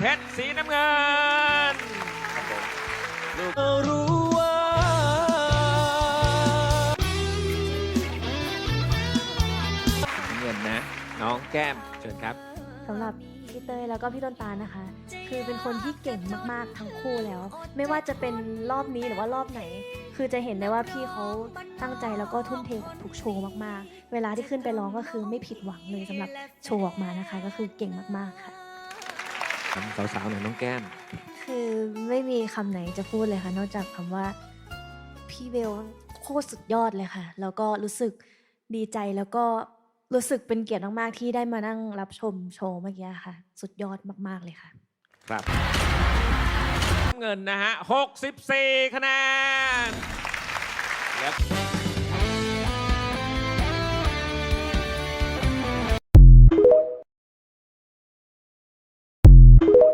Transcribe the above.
เพชรสีน้ำเงินครับผมลูกรู้ว่าเงินนะ น้องแก้มเชิญครับสำหรับพี่เตยแล้วก็พี่ต้นตาลนะคะ คือเป็นคนที่เก่งมากๆทั้งคู่แล้ว ไม่ว่าจะเป็นรอบนี้หรือว่ารอบไหน คือจะเห็นได้ว่าพี่เขาตั้งใจแล้วก็ทุ่มเทกับทุกโชว์มากๆ เวลาที่ขึ้นไปร้องก็คือไม่ผิดหวังเลยสำหรับโชว์ออกมานะคะ ก็คือเก่งมากๆค่ะ คำสาวๆหน่อยน้องแก้ม คือไม่มีคำไหนจะพูดเลยค่ะ นอกจากคำว่าพี่เบลโคตรสุดยอดเลยค่ะ แล้วก็รู้สึกดีใจแล้วก็รู้สึกเป็นเกียรติมากๆ ที่ได้มานั่งรับชมโชว์เมื่อกี้ค่ะ สุดยอดมากๆเลยค่ะ ครับ เงินนะฮะ 64 คะแนนแล้ว you